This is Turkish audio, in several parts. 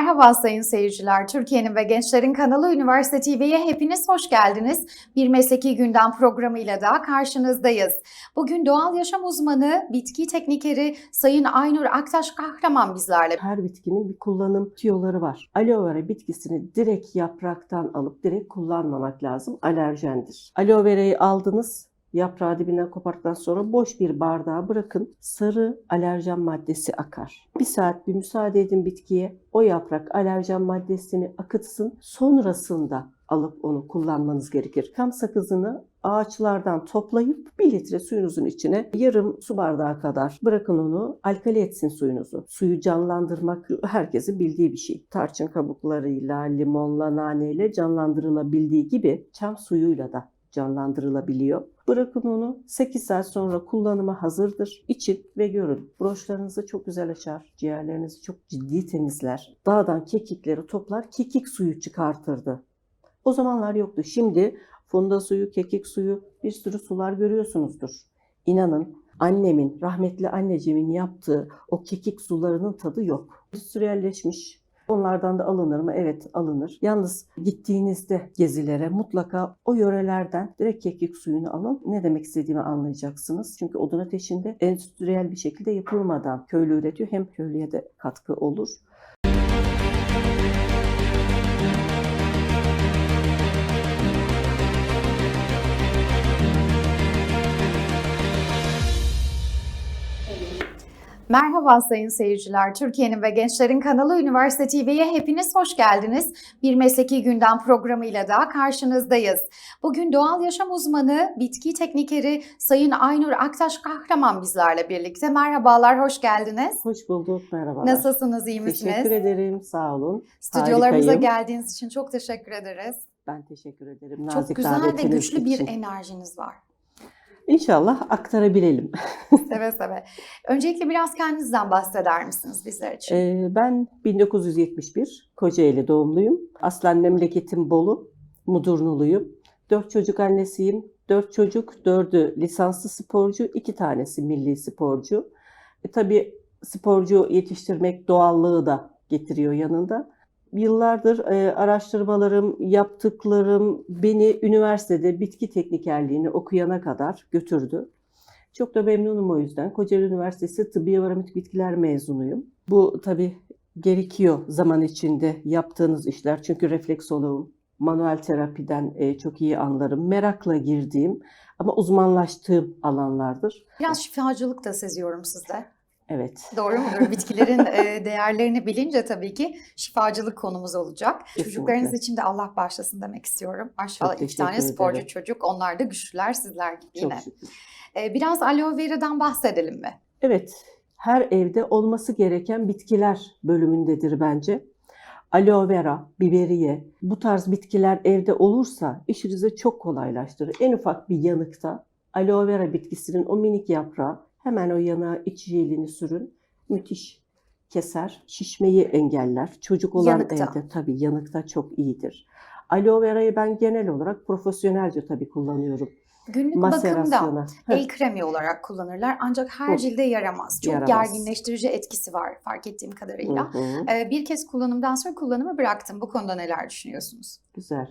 Merhaba sayın seyirciler. Türkiye'nin ve gençlerin kanalı Üniversite TV'ye hepiniz hoş geldiniz. Bir mesleki gündem programıyla daha karşınızdayız. Bugün doğal yaşam uzmanı, bitki teknikeri Sayın Aynur Aktaş Kahraman bizlerle. Her bitkinin bir kullanım tüyoları var. Aloe vera bitkisini direkt yapraktan alıp direkt kullanmamak lazım. Alerjendir. Aloe verayı aldınız, Yaprağı dibinden koparttıktan sonra boş bir bardağa bırakın. Sarı alerjen maddesi akar. Bir saat bir müsaade edin bitkiye. O yaprak alerjen maddesini akıtsın. Sonrasında alıp onu kullanmanız gerekir. Kam sakızını ağaçlardan toplayıp 1 litre suyunuzun içine yarım su bardağı kadar bırakın onu alkali etsin suyunuzu. Suyu canlandırmak herkesin bildiği bir şey. Tarçın kabuklarıyla, limonla, naneyle canlandırılabildiği gibi çam suyuyla da canlandırılabiliyor. Bırakın onu 8 saat sonra kullanıma hazırdır. İçin ve görün. Broşlarınızı çok güzel açar. Ciğerlerinizi çok ciddi temizler. Dağdan kekikleri toplar, kekik suyu çıkartırdı. O zamanlar yoktu. Şimdi funda suyu, kekik suyu bir sürü sular görüyorsunuzdur. İnanın annemin, rahmetli annecimin yaptığı o kekik sularının tadı yok. Endüstriyelleşmiş, Onlardan da alınır mı? Evet alınır. Yalnız gittiğinizde gezilere mutlaka o yörelerden direkt kekik suyunu alın. Ne demek istediğimi anlayacaksınız. Çünkü odun ateşinde endüstriyel bir şekilde yapılmadan köylü üretiyor. Hem köylüye de katkı olur. Merhaba sayın seyirciler. Türkiye'nin ve gençlerin kanalı Üniversite TV'ye hepiniz hoş geldiniz. Bir mesleki gündem programıyla daha karşınızdayız. Bugün doğal yaşam uzmanı, bitki teknikeri Sayın Aynur Aktaş Kahraman bizlerle birlikte. Merhabalar, hoş geldiniz. Hoş bulduk, merhabalar. Nasılsınız, iyi misiniz? Teşekkür ederim, sağ olun. Stüdyolarımıza Harikayım. geldiğiniz için çok teşekkür ederiz. Ben teşekkür ederim. Çok Nazik güzel ve güçlü bir için. enerjiniz var. İnşallah aktarabilelim. Seve seve. Öncelikle biraz kendinizden bahseder misiniz bizler için? Ee, ben 1971 Kocaeli doğumluyum. Aslen memleketim Bolu, Mudurnuluyum. Dört çocuk annesiyim. Dört çocuk, dördü lisanslı sporcu, iki tanesi milli sporcu. E, tabii sporcu yetiştirmek doğallığı da getiriyor yanında. Yıllardır e, araştırmalarım, yaptıklarım beni üniversitede bitki teknikerliğini okuyana kadar götürdü. Çok da memnunum o yüzden. Kocaeli Üniversitesi Tıbbi Aromatik Bitkiler mezunuyum. Bu tabii gerekiyor zaman içinde yaptığınız işler. Çünkü refleksoloğum, manuel terapiden e, çok iyi anlarım. Merakla girdiğim ama uzmanlaştığım alanlardır. Biraz şifacılık da seziyorum sizde. Evet. Doğru mudur? Bitkilerin e, değerlerini bilince tabii ki şifacılık konumuz olacak. Kesinlikle. Çocuklarınız için de Allah bağışlasın demek istiyorum. Maşallah iki tane sporcu ederim. çocuk. Onlar da güçlüler sizler gibi Çok yine. şükür. E, biraz aloe vera'dan bahsedelim mi? Evet, her evde olması gereken bitkiler bölümündedir bence. Aloe vera, biberiye, bu tarz bitkiler evde olursa işinizi çok kolaylaştırır. En ufak bir yanıkta aloe vera bitkisinin o minik yaprağı hemen o yanığa iç jelini sürün. Müthiş keser, şişmeyi engeller. Çocuk olan Yanıkta. evde tabii yanıkta çok iyidir. Aloe verayı ben genel olarak profesyonelce tabii kullanıyorum. Günlük bakımda el kremi olarak kullanırlar ancak her cilde yaramaz. Çok Yaramaz. gerginleştirici etkisi var fark ettiğim kadarıyla. Hı hı. E, bir kez kullanımdan sonra kullanımı bıraktım. Bu konuda neler düşünüyorsunuz? Güzel.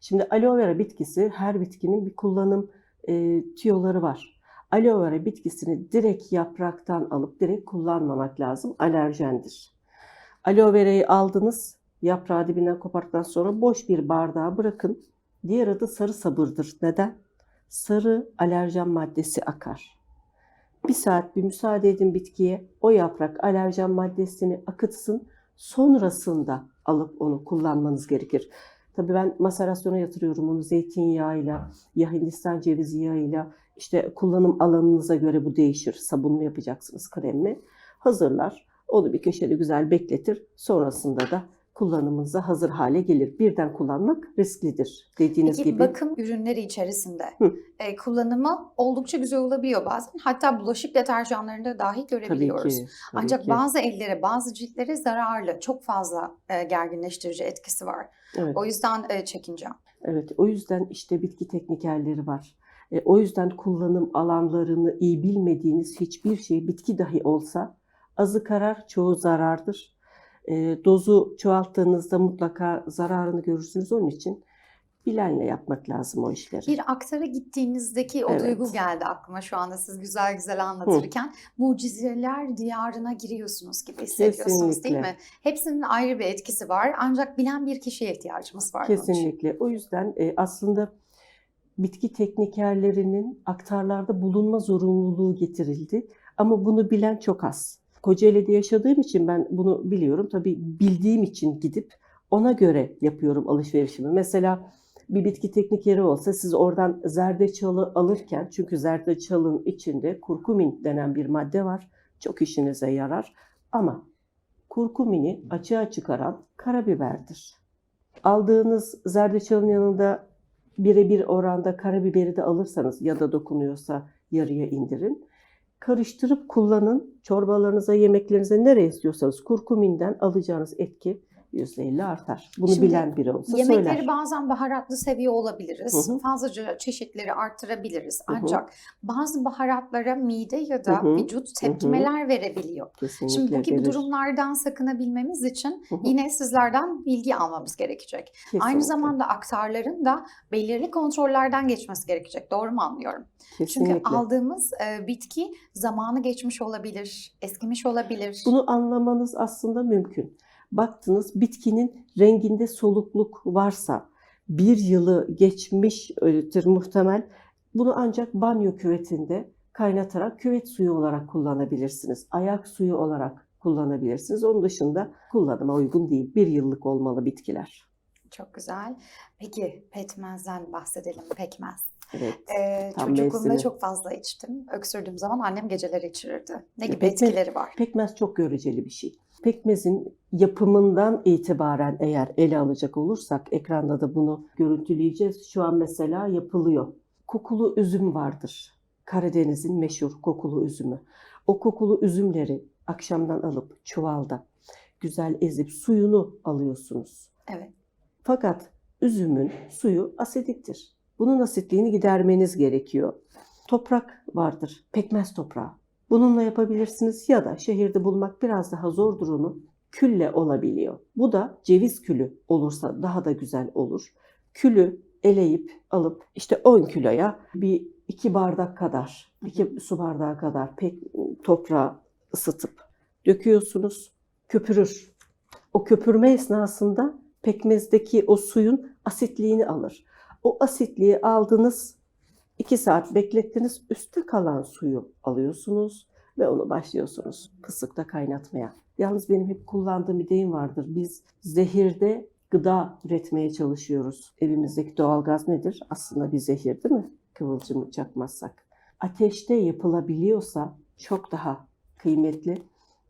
Şimdi aloe vera bitkisi her bitkinin bir kullanım e, tüyoları var. Aloe vera bitkisini direkt yapraktan alıp direkt kullanmamak lazım. Alerjendir. Aloe verayı aldınız, yaprağı dibinden koparttıktan sonra boş bir bardağa bırakın. Diğer adı sarı sabırdır. Neden? Sarı alerjen maddesi akar. Bir saat bir müsaade edin bitkiye. O yaprak alerjen maddesini akıtsın. Sonrasında alıp onu kullanmanız gerekir. Tabii ben maserasyona yatırıyorum onu zeytinyağıyla, ya Hindistan cevizi yağıyla. İşte kullanım alanınıza göre bu değişir. Sabun mu yapacaksınız, krem mi? Hazırlar. Onu bir köşede güzel bekletir. Sonrasında da kullanımınıza hazır hale gelir. Birden kullanmak risklidir. Dediğiniz Peki gibi. bakım ürünleri içerisinde Hı. e, kullanımı oldukça güzel olabiliyor bazen. Hatta bulaşık deterjanlarında dahi tabii görebiliyoruz. ki. tabii Ancak ki. bazı ellere, bazı ciltlere zararlı, çok fazla e, gerginleştirici etkisi var. Evet. O yüzden e, çekincem. Evet, o yüzden işte bitki teknikerleri var. E, o yüzden kullanım alanlarını iyi bilmediğiniz hiçbir şey bitki dahi olsa azı karar çoğu zarardır. E, dozu çoğalttığınızda mutlaka zararını görürsünüz. Onun için bilenle yapmak lazım o işleri. Bir aktara gittiğinizdeki o Evet. duygu geldi aklıma şu anda siz güzel güzel anlatırken. Mucizeler diyarına giriyorsunuz gibi hissediyorsunuz değil mi? Kesinlikle. Hepsinin ayrı bir etkisi var ancak bilen bir kişiye ihtiyacımız var. Kesinlikle. O yüzden e, aslında bitki teknikerlerinin aktarlarda bulunma zorunluluğu getirildi. Ama bunu bilen çok az. Kocaeli'de yaşadığım için ben bunu biliyorum. Tabii bildiğim için gidip ona göre yapıyorum alışverişimi. Mesela bir bitki teknikeri olsa siz oradan zerdeçalı alırken çünkü zerdeçalın içinde kurkumin denen bir madde var. Çok işinize yarar. Ama kurkumini açığa çıkaran karabiberdir. Aldığınız zerdeçalın yanında birebir oranda karabiberi de alırsanız ya da dokunuyorsa yarıya indirin. Karıştırıp kullanın. Çorbalarınıza, yemeklerinize nereye istiyorsanız kurkuminden alacağınız etki %50 artar. Bunu Şimdi bilen biri olsa Yemekleri söyler. bazen baharatlı seviyor olabiliriz. Hı hı. Fazlaca çeşitleri arttırabiliriz. Hı hı. Ancak bazı baharatlara mide ya da Hı hı. vücut tepkimeler verebiliyor. Kesinlikle Şimdi bu gibi verir. durumlardan sakınabilmemiz için Hı hı. yine sizlerden bilgi almamız gerekecek. Aynı Kesinlikle. zamanda aktarların da belirli kontrollerden geçmesi gerekecek. Doğru mu anlıyorum? Çünkü Kesinlikle. aldığımız e, bitki zamanı geçmiş olabilir, eskimiş olabilir. Bunu anlamanız aslında mümkün. Baktınız bitkinin renginde solukluk varsa bir yılı geçmiştir muhtemel. Bunu ancak banyo küvetinde kaynatarak küvet suyu olarak kullanabilirsiniz. Ayak suyu olarak kullanabilirsiniz. Onun dışında kullanıma uygun değil. Bir yıllık olmalı bitkiler. Çok güzel. Peki pekmezden bahsedelim. Pekmez. Evet. Ee, çocukluğumda mevsimi. çok fazla içtim. Öksürdüğüm zaman annem geceleri içirirdi. Ne gibi pekmez- etkileri var? Pekmez çok göreceli bir şey. Pekmezin yapımından itibaren eğer ele alacak olursak ekranda da bunu görüntüleyeceğiz. Şu an mesela yapılıyor. Kokulu üzüm vardır. Karadeniz'in meşhur kokulu üzümü. O kokulu üzümleri akşamdan alıp çuvalda güzel ezip suyunu alıyorsunuz. Evet. Fakat üzümün suyu asidiktir. Bunun asitliğini gidermeniz gerekiyor. Toprak vardır, pekmez toprağı. Bununla yapabilirsiniz ya da şehirde bulmak biraz daha zor durumu külle olabiliyor. Bu da ceviz külü olursa daha da güzel olur. Külü eleyip alıp işte 10 kiloya bir iki bardak kadar, iki su bardağı kadar pek toprağı ısıtıp döküyorsunuz. Köpürür. O köpürme esnasında pekmezdeki o suyun asitliğini alır. O asitliği aldınız, 2 saat beklettiniz, üstte kalan suyu alıyorsunuz ve onu başlıyorsunuz kısıkta kaynatmaya. Yalnız benim hep kullandığım bir deyim vardır. Biz zehirde gıda üretmeye çalışıyoruz. Evimizdeki doğalgaz nedir? Aslında bir zehir değil mi? Kıvılcımı çakmazsak. Ateşte yapılabiliyorsa çok daha kıymetli.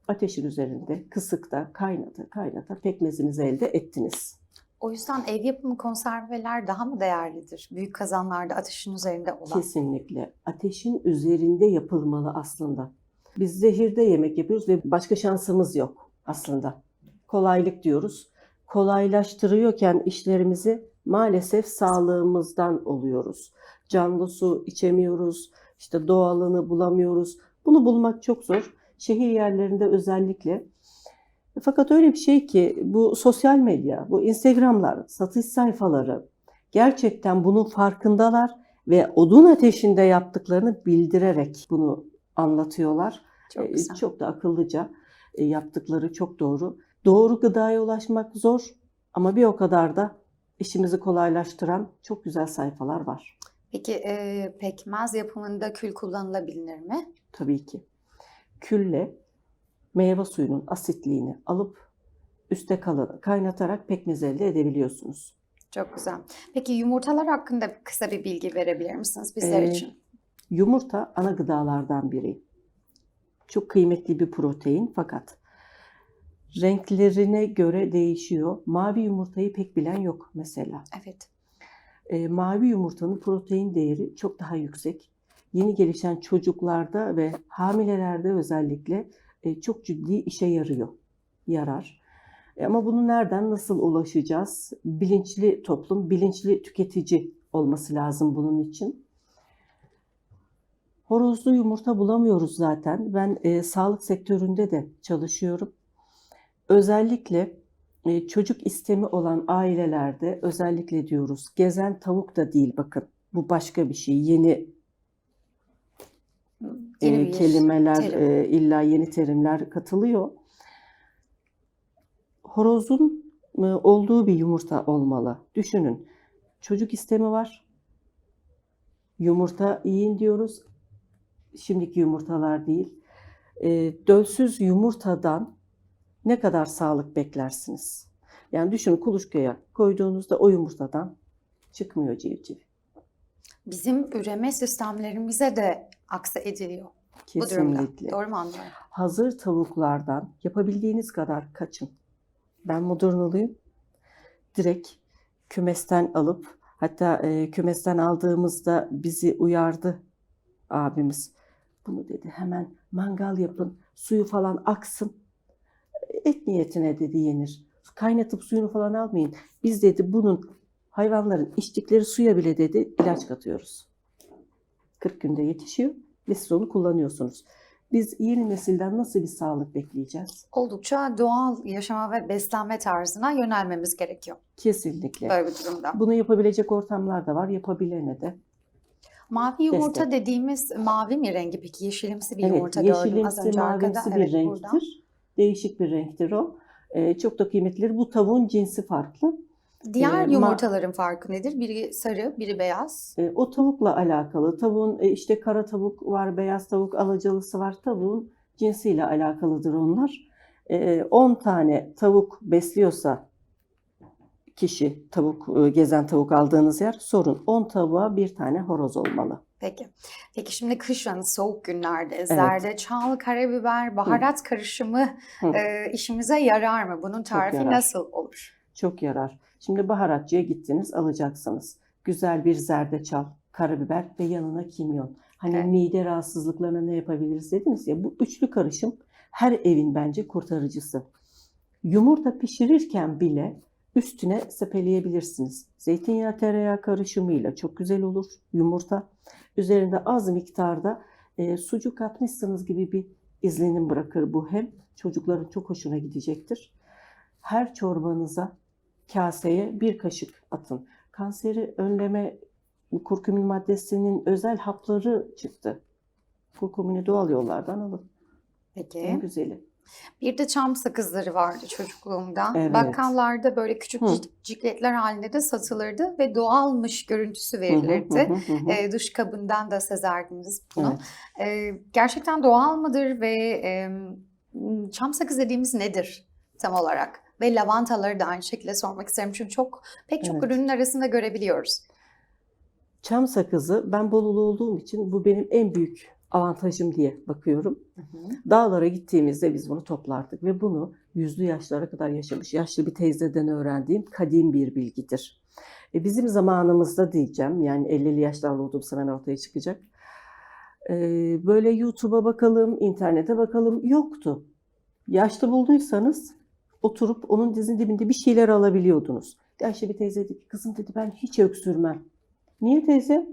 Ateşin üzerinde kısıkta kaynata kaynata pekmezinizi elde ettiniz. O yüzden ev yapımı konserveler daha mı değerlidir? Büyük kazanlarda ateşin üzerinde olan. Kesinlikle. Ateşin üzerinde yapılmalı aslında. Biz zehirde yemek yapıyoruz ve başka şansımız yok aslında. Kolaylık diyoruz. Kolaylaştırıyorken işlerimizi maalesef sağlığımızdan oluyoruz. Canlı su içemiyoruz, işte doğalını bulamıyoruz. Bunu bulmak çok zor. Şehir yerlerinde özellikle. Fakat öyle bir şey ki bu sosyal medya, bu Instagram'lar, satış sayfaları gerçekten bunun farkındalar ve odun ateşinde yaptıklarını bildirerek bunu anlatıyorlar. Çok Ee, güzel. Çok da akıllıca e, yaptıkları çok doğru. Doğru gıdaya ulaşmak zor ama bir o kadar da işimizi kolaylaştıran çok güzel sayfalar var. Peki e, pekmez yapımında kül kullanılabilir mi? Tabii ki. Külle meyve suyunun asitliğini alıp üste kalanı kaynatarak pekmez elde edebiliyorsunuz. Çok güzel. Peki yumurtalar hakkında kısa bir bilgi verebilir misiniz bizler Ee, için? Yumurta ana gıdalardan biri. Çok kıymetli bir protein fakat renklerine göre değişiyor. Mavi yumurtayı pek bilen yok mesela. Evet. E, mavi yumurtanın protein değeri çok daha yüksek. Yeni gelişen çocuklarda ve hamilelerde özellikle e, çok ciddi işe yarıyor, yarar. E, ama bunu nereden, nasıl ulaşacağız? Bilinçli toplum, bilinçli tüketici olması lazım bunun için. Horozlu yumurta bulamıyoruz zaten. Ben e, sağlık sektöründe de çalışıyorum. özellikle e, çocuk istemi olan ailelerde özellikle diyoruz gezen tavuk da değil bakın. Bu başka bir şey. Yeni Yeni e, kelimeler, terim. e, illa yeni terimler katılıyor. Horozun e, olduğu bir yumurta olmalı. Düşünün. Çocuk istemi var. Yumurta yiyin diyoruz. Şimdiki yumurtalar değil. E, dölsüz yumurtadan ne kadar sağlık beklersiniz? Yani düşünün kuluçkaya koyduğunuzda o yumurtadan çıkmıyor civciv. Bizim üreme sistemlerimize de aksa ediliyor. Kesinlikle. Doğru mu anlıyorum? hazır tavuklardan yapabildiğiniz kadar kaçın. Ben modernoluyum. Direkt kümesten alıp hatta e, kümesten aldığımızda bizi uyardı abimiz. Bunu dedi hemen mangal yapın, suyu falan aksın. Et niyetine dedi yenir. Kaynatıp suyunu falan almayın. Biz dedi bunun hayvanların içtikleri suya bile dedi ilaç katıyoruz. 40 günde yetişiyor ve siz onu kullanıyorsunuz. Biz yeni nesilden nasıl bir sağlık bekleyeceğiz? Oldukça doğal yaşama ve beslenme tarzına yönelmemiz gerekiyor Kesinlikle. böyle bir durumda. Bunu yapabilecek ortamlar da var, yapabilene de. Mavi yumurta Destek. dediğimiz mavi mi rengi peki? Yeşilimsi bir Evet, yumurta gördüm az önce arkada. bir Evet, renktir. burada. Değişik bir renktir o. Ee, çok da kıymetlidir. Bu tavuğun cinsi farklı. Diğer ma- yumurtaların farkı nedir? Biri sarı, biri beyaz. Ee, o tavukla alakalı. Tavuğun e, işte kara tavuk var, beyaz tavuk, alacalısı var. Tavuğun cinsiyle alakalıdır onlar. Ee, 10 tane tavuk besliyorsa kişi tavuk e, gezen tavuk aldığınız yer sorun 10 tavuğa bir tane horoz olmalı. Peki. Peki şimdi kışın soğuk günlerde zerdeçal, karabiber, baharat karışımı Hı. e, işimize yarar mı? Bunun tarifi nasıl olur? Çok yarar. Şimdi baharatçıya gittiniz alacaksınız. Güzel bir zerdeçal, karabiber ve yanına kimyon. Hani Evet. mide rahatsızlıklarına ne yapabiliriz dediniz ya bu üçlü karışım her evin bence kurtarıcısı. Yumurta pişirirken bile üstüne sepeleyebilirsiniz. Zeytinyağı tereyağı karışımıyla çok güzel olur yumurta. Üzerinde az miktarda e, sucuk atmışsınız gibi bir izlenim bırakır bu hem. Çocukların çok hoşuna gidecektir. Her çorbanıza kaseye bir kaşık atın. Kanseri önleme kurkumin maddesinin özel hapları çıktı. Kurkumini doğal yollardan alın. Peki. En güzeli. Bir de çam sakızları vardı çocukluğumda. Evet. Bakkallarda böyle küçük Hı. cik- cikletler halinde de satılırdı ve doğalmış görüntüsü verilirdi. hı hı, hı hı. E, dış kabından da sezerdiniz bunu. Evet. E, gerçekten doğal mıdır ve e, çam sakız dediğimiz nedir tam olarak? Ve lavantaları da aynı şekilde sormak isterim çünkü çok pek çok Evet. ürünün arasında görebiliyoruz. Çam sakızı ben Bolulu olduğum için bu benim en büyük avantajım diye bakıyorum. Dağlara gittiğimizde biz bunu toplardık ve bunu yüzlü yaşlara kadar yaşamış yaşlı bir teyzeden öğrendiğim kadim bir bilgidir. E, bizim zamanımızda diyeceğim yani 50'li yaşlarla olduğum zaman ortaya çıkacak. E, böyle YouTube'a bakalım, internete bakalım yoktu. Yaşlı bulduysanız oturup onun dizinin dibinde bir şeyler alabiliyordunuz. Yaşlı bir teyze dedi ki kızım dedi ben hiç öksürmem. Niye teyze?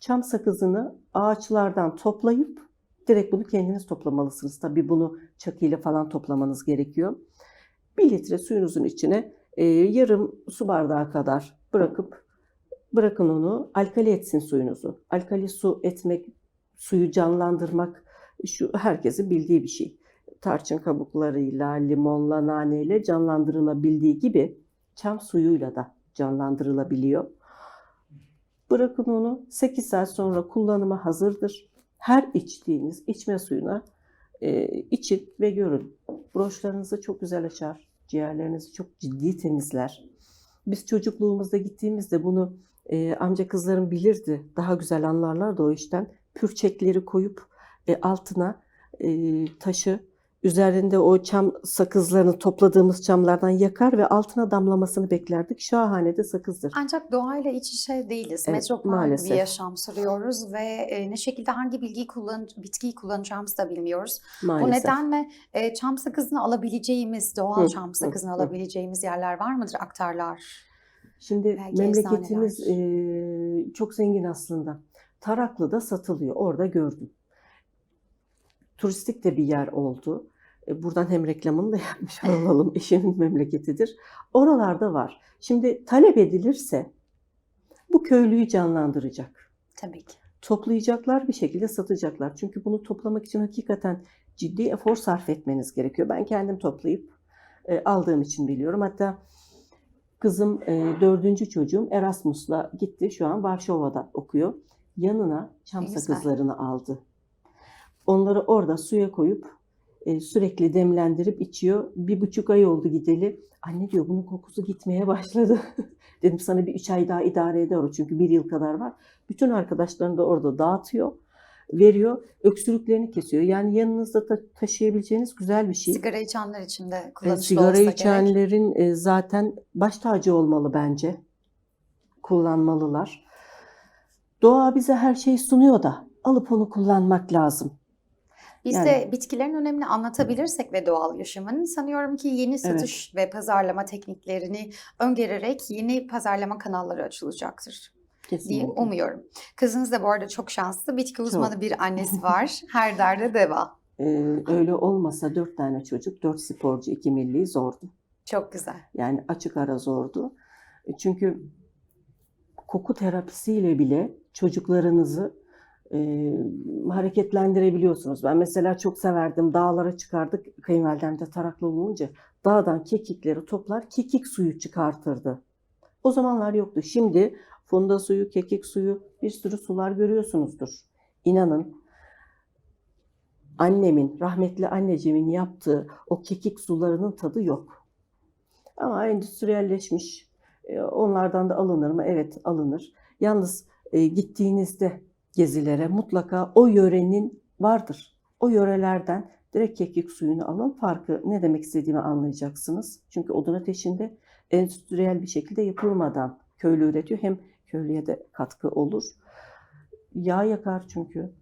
Çam sakızını ağaçlardan toplayıp direkt bunu kendiniz toplamalısınız. Tabii bunu çakıyla falan toplamanız gerekiyor. Bir litre suyunuzun içine e, yarım su bardağı kadar bırakıp bırakın onu alkali etsin suyunuzu. Alkali su etmek, suyu canlandırmak şu herkesin bildiği bir şey. Tarçın kabuklarıyla, limonla, naneyle canlandırılabildiği gibi çam suyuyla da canlandırılabiliyor. Bırakın onu 8 saat sonra kullanıma hazırdır. Her içtiğiniz içme suyuna e, için ve görün. Broşlarınızı çok güzel açar. Ciğerlerinizi çok ciddi temizler. Biz çocukluğumuzda gittiğimizde bunu e, amca kızlarım bilirdi. Daha güzel anlarlardı o işten. Pürçekleri koyup e, altına e, taşı üzerinde o çam sakızlarını topladığımız çamlardan yakar ve altına damlamasını beklerdik. Şahane de sakızdır. Ancak doğayla iç içe değiliz. Evet, Metropol maalesef. bir yaşam sürüyoruz ve e, ne şekilde hangi bilgiyi kullan bitkiyi kullanacağımızı da bilmiyoruz. Bu Maalesef. nedenle e, çam sakızını alabileceğimiz, doğal Hı, çam hı, sakızını hı. alabileceğimiz yerler var mıdır? Aktarlar. Şimdi Belki memleketimiz eee, çok zengin aslında. Taraklı'da satılıyor. Orada gördüm. Turistik de bir yer oldu. E, Buradan hem reklamını da yapmış olalım. Eşimin memleketidir. Oralarda var. Şimdi talep edilirse bu köylüyü canlandıracak. Tabii ki. Toplayacaklar bir şekilde satacaklar. Çünkü bunu toplamak için hakikaten ciddi efor sarf etmeniz gerekiyor. Ben kendim toplayıp e, aldığım için biliyorum. Hatta kızım e, dördüncü çocuğum Erasmus'la gitti. Şu an Varşova'da okuyor. Yanına çam sakızlarını aldı. Onları orada suya koyup e, sürekli demlendirip içiyor. Bir buçuk ay oldu gideli. Anne diyor bunun kokusu gitmeye başladı. Dedim sana bir üç ay daha idare eder o çünkü bir yıl kadar var. Bütün arkadaşlarını da orada dağıtıyor, veriyor. Öksürüklerini kesiyor. Yani yanınızda ta- taşıyabileceğiniz güzel bir şey. Sigara içenler için de E, kullanışlı sigara olsa gerek. içenlerin e, zaten baş tacı olmalı bence. Kullanmalılar. Doğa bize her şeyi sunuyor da alıp onu kullanmak lazım. Biz Yani- de bitkilerin önemini anlatabilirsek ve doğal yaşamın sanıyorum ki yeni satış ve pazarlama tekniklerini öngörerek yeni pazarlama kanalları açılacaktır diye Kesinlikle. umuyorum. Kızınız da bu arada çok şanslı. Bitki uzmanı bir annesi var. Her derde deva. E, öyle olmasa dört tane çocuk, dört sporcu, iki milli zordu. Çok güzel. Yani açık ara zordu. E, Çünkü koku terapisiyle bile çocuklarınızı e, hareketlendirebiliyorsunuz. Ben mesela çok severdim. Dağlara çıkardık. Kayınvalidem de taraklı olunca dağdan kekikleri toplar, kekik suyu çıkartırdı. O zamanlar yoktu. Şimdi funda suyu, kekik suyu bir sürü sular görüyorsunuzdur. İnanın annemin, rahmetli anneciğimin yaptığı o kekik sularının tadı yok. Ama endüstriyelleşmiş. Onlardan da alınır mı? Evet alınır. Yalnız gittiğinizde gezilere mutlaka o yörenin vardır. O yörelerden direkt kekik suyunu alın. Farkı ne demek istediğimi anlayacaksınız. Çünkü odun ateşinde endüstriyel bir şekilde yapılmadan köylü üretiyor. Hem köylüye de katkı olur. Yağ yakar çünkü.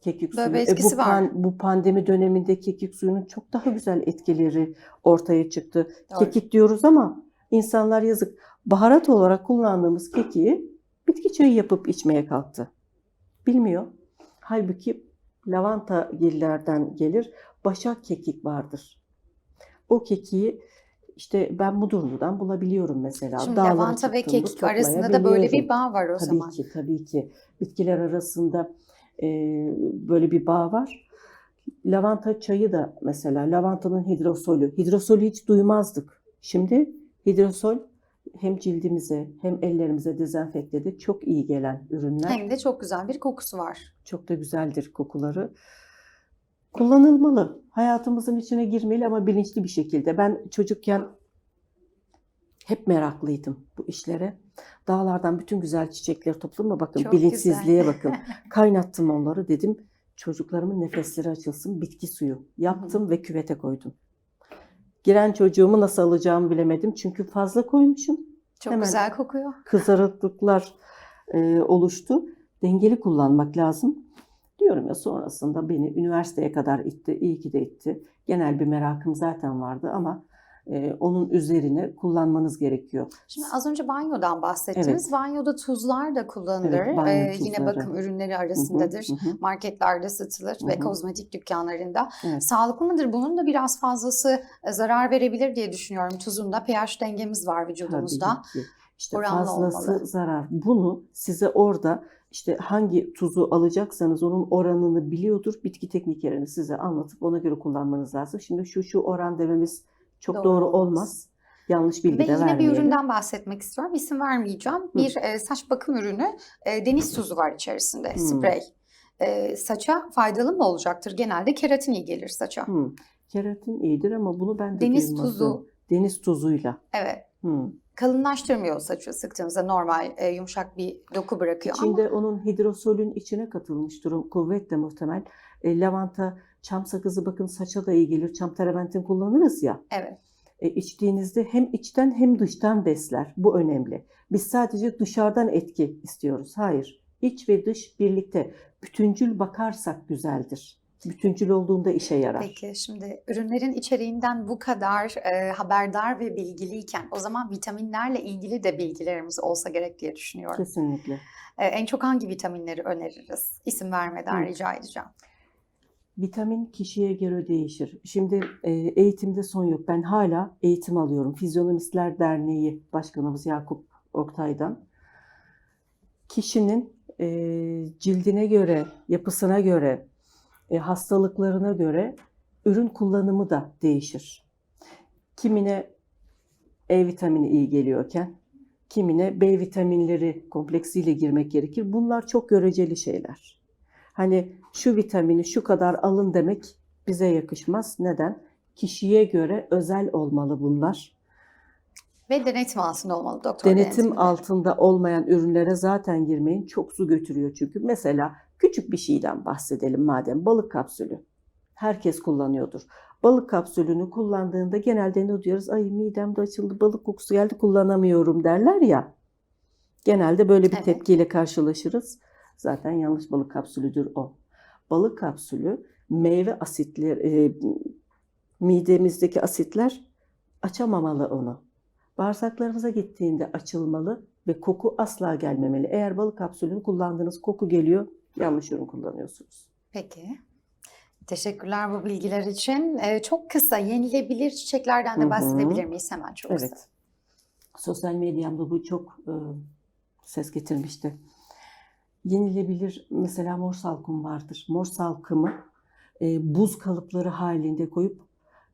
Kekik Böyle suyu. E, bu, var. bu pandemi döneminde kekik suyunun çok daha güzel etkileri ortaya çıktı. Doğru. Kekik diyoruz ama insanlar yazık. Baharat olarak kullandığımız kekiği bitki çayı yapıp içmeye kalktı. Bilmiyor. Halbuki lavanta gillerden gelir. Başak kekik vardır. O kekiği işte ben Mudurnu'dan bulabiliyorum mesela. Şimdi Dağlara lavanta ve kekik arasında da böyle bir bağ var o Tabii zaman. ki, tabii ki. Bitkiler arasında e, böyle bir bağ var. Lavanta çayı da mesela lavantanın hidrosolü. Hidrosolü hiç duymazdık. Şimdi hidrosol hem cildimize hem ellerimize dezenfektede çok iyi gelen ürünler. Hem de çok güzel bir kokusu var. Çok da güzeldir kokuları. Kullanılmalı. Hayatımızın içine girmeli ama bilinçli bir şekilde. Ben çocukken hep meraklıydım bu işlere. Dağlardan bütün güzel çiçekleri topladım ama bakın Çok bilinçsizliğe güzel. bakın. Kaynattım onları dedim. Çocuklarımın nefesleri açılsın bitki suyu. Yaptım ve küvete koydum. Giren çocuğumu nasıl alacağımı bilemedim. Çünkü fazla koymuşum. Çok Hemen. güzel kokuyor. Kızarıklıklar e, oluştu. Dengeli kullanmak lazım. Diyorum ya sonrasında beni üniversiteye kadar itti. İyi ki de itti. Genel bir merakım zaten vardı ama e, onun üzerine kullanmanız gerekiyor. Şimdi az önce banyodan bahsettiniz. Banyoda tuzlar da kullanılır. Evet, Ee, yine bakım ürünleri arasındadır. hı hı, Marketlerde satılır Hı ve hı. kozmetik dükkanlarında. evet. Sağlıklı mıdır? Bunun da biraz fazlası e, zarar verebilir diye düşünüyorum. Tuzunda pH dengemiz var vücudumuzda. Tabii ki. İşte Oranlı fazlası olmalı. zarar. Bunu size orada işte hangi tuzu alacaksanız onun oranını biliyordur. Bitki tekniklerini size anlatıp ona göre kullanmanız lazım. Şimdi şu şu oran dememiz çok Doğru doğru, olmaz. Yanlış bilgi Ve de yine bir üründen bahsetmek istiyorum. İsim vermeyeceğim. Bir e, saç bakım ürünü. E, deniz tuzu var içerisinde. Hmm. Sprey. E, saça faydalı mı olacaktır? Genelde keratin iyi gelir saça. Hı. Keratin iyidir ama bunu ben de Deniz duymadım. tuzu. Deniz tuzuyla. Evet. Hı. Kalınlaştırmıyor saçı sıktığınızda normal e, yumuşak bir doku bırakıyor ama İçinde onun hidrosolün içine katılmış durum kuvvetle muhtemel. E, lavanta, çam sakızı bakın saça da iyi gelir. Çam terebentin kullanırız ya. evet. E, içtiğinizde hem içten hem dıştan besler. Bu önemli. Biz sadece dışarıdan etki istiyoruz. Hayır. İç ve dış birlikte. Bütüncül bakarsak güzeldir. Bütüncül olduğunda işe yarar. Peki şimdi ürünlerin içeriğinden bu kadar e, haberdar ve bilgiliyken o zaman vitaminlerle ilgili de bilgilerimiz olsa gerek diye düşünüyorum. Kesinlikle. E, en çok hangi vitaminleri öneririz? İsim vermeden Hı. rica edeceğim. Vitamin kişiye göre değişir. Şimdi e, eğitimde son yok. Ben hala eğitim alıyorum. Fizyonomistler Derneği Başkanımız Yakup Oktay'dan. Kişinin e, cildine göre, yapısına göre, e, hastalıklarına göre ürün kullanımı da değişir. Kimine E vitamini iyi geliyorken, kimine B vitaminleri kompleksiyle girmek gerekir. Bunlar çok göreceli şeyler. Hani şu vitamini şu kadar alın demek bize yakışmaz. Neden? Kişiye göre özel olmalı bunlar. Ve denetim altında olmalı doktor Denetim denetiminde. altında olmayan ürünlere zaten girmeyin. Çok su götürüyor çünkü. Mesela küçük bir şeyden bahsedelim madem. Balık kapsülü. Herkes kullanıyordur. Balık kapsülünü kullandığında genelde ne diyoruz? Ay midemde açıldı, balık kokusu geldi, kullanamıyorum derler ya. Genelde böyle bir Evet. tepkiyle karşılaşırız. Zaten yanlış balık kapsülüdür o. Balık kapsülü meyve asitleri, e, midemizdeki asitler açamamalı onu. Bağırsaklarımıza gittiğinde açılmalı ve koku asla gelmemeli. Eğer balık kapsülünü kullandığınız koku geliyor, yanlış ürün kullanıyorsunuz. Peki. Teşekkürler bu bilgiler için. Ee, çok kısa yenilebilir çiçeklerden de bahsedebilir miyiz hemen çok kısa? Evet. Sosyal medyamda bu çok e, ses getirmişti. Yenilebilir mesela mor salkım vardır. Mor salkımı e, buz kalıpları halinde koyup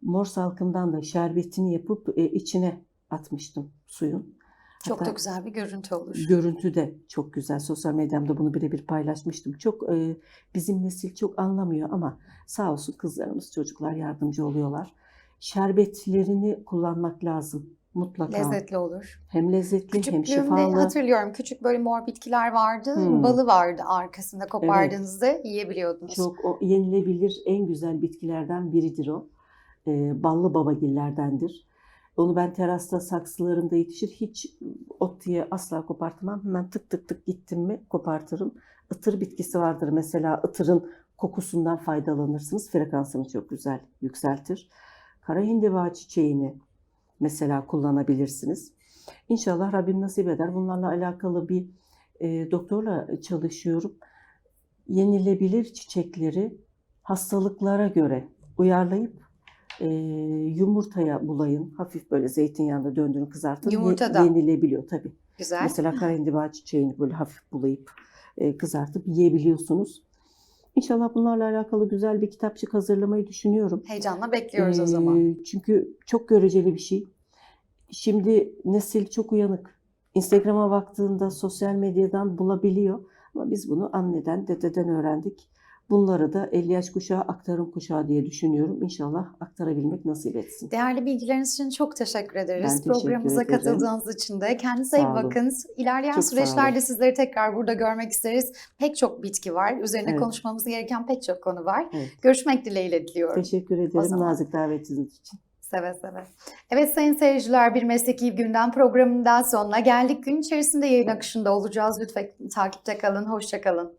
mor salkımdan da şerbetini yapıp e, içine atmıştım suyun. Çok da Hatta- güzel bir görüntü olur. Görüntü de çok güzel. Sosyal medyamda bunu birebir paylaşmıştım. Çok e, bizim nesil çok anlamıyor ama sağ olsun kızlarımız, çocuklar yardımcı oluyorlar. Şerbetlerini kullanmak lazım mutlaka. Lezzetli olur. Hem lezzetli hem Küçüklüğümde şifalı. hatırlıyorum küçük böyle mor bitkiler vardı. Hmm. Balı vardı arkasında kopardığınızda yiyebiliyordunuz. Çok o yenilebilir en güzel bitkilerden biridir o. E, ballı babagillerdendir. Onu ben terasta saksılarımda yetişir. Hiç ot diye asla kopartmam. Hemen tık tık tık gittim mi kopartırım. Itır bitkisi vardır mesela. Itırın kokusundan faydalanırsınız. Frekansını çok güzel yükseltir. Kara hindiba çiçeğini mesela kullanabilirsiniz. İnşallah Rabbim nasip eder. Bunlarla alakalı bir e, doktorla çalışıyorum. Yenilebilir çiçekleri hastalıklara göre uyarlayıp e, yumurtaya bulayın. Hafif böyle zeytinyağında döndürün kızartın. Ye- Yumurtada. Yenilebiliyor tabii. Güzel. Mesela kara hindiba çiçeğini böyle hafif bulayıp e, kızartıp yiyebiliyorsunuz. İnşallah bunlarla alakalı güzel bir kitapçık hazırlamayı düşünüyorum. Heyecanla bekliyoruz o zaman. Ee, Çünkü çok göreceli bir şey. Şimdi nesil çok uyanık. Instagram'a baktığında sosyal medyadan bulabiliyor. Ama biz bunu anneden, dededen öğrendik. Bunları da 50 yaş kuşağı aktarım kuşağı diye düşünüyorum. İnşallah aktarabilmek nasip etsin. Değerli bilgileriniz için çok teşekkür ederiz. Ben teşekkür Programımıza ederim. katıldığınız için de. Kendinize iyi bakın. İlerleyen Çok süreçlerde sizleri tekrar burada görmek isteriz. Pek çok bitki var. Üzerine Evet. konuşmamız gereken pek çok konu var. Evet. Görüşmek dileğiyle diliyorum. Teşekkür ederim nazik davetiniz için. Seve seve. Evet sayın seyirciler bir mesleki gündem programından sonuna geldik. Gün içerisinde yayın akışında olacağız. Lütfen takipte kalın. Hoşça kalın.